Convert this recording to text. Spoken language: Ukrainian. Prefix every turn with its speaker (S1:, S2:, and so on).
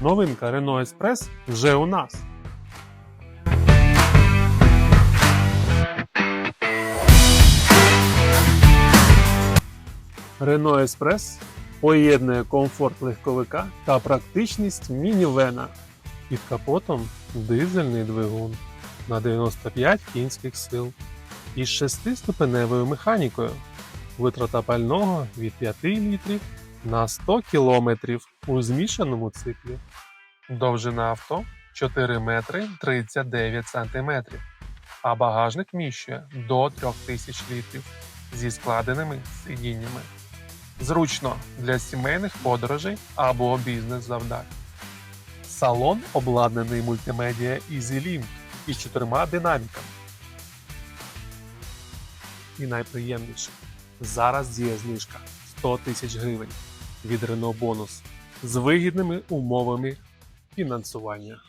S1: Новинка Renault Express вже у нас. Renault Express поєднує комфорт легковика та практичність мінівена. Під капотом дизельний двигун на 95 кінських сил із 6-ступеневою механікою. Витрата пального від 5 літрів на 100 кілометрів у змішаному циклі. Довжина авто 4 метри 39 сантиметрів, а багажник вміщує до 3000 літрів зі складеними сидіннями. Зручно для сімейних подорожей або бізнес-завдань. Салон обладнаний мультимедіа EasyLink із чотирма динаміками. І найприємніше зараз діє знижка 100 тисяч гривень від Renault Bonus з вигідними умовами фінансування.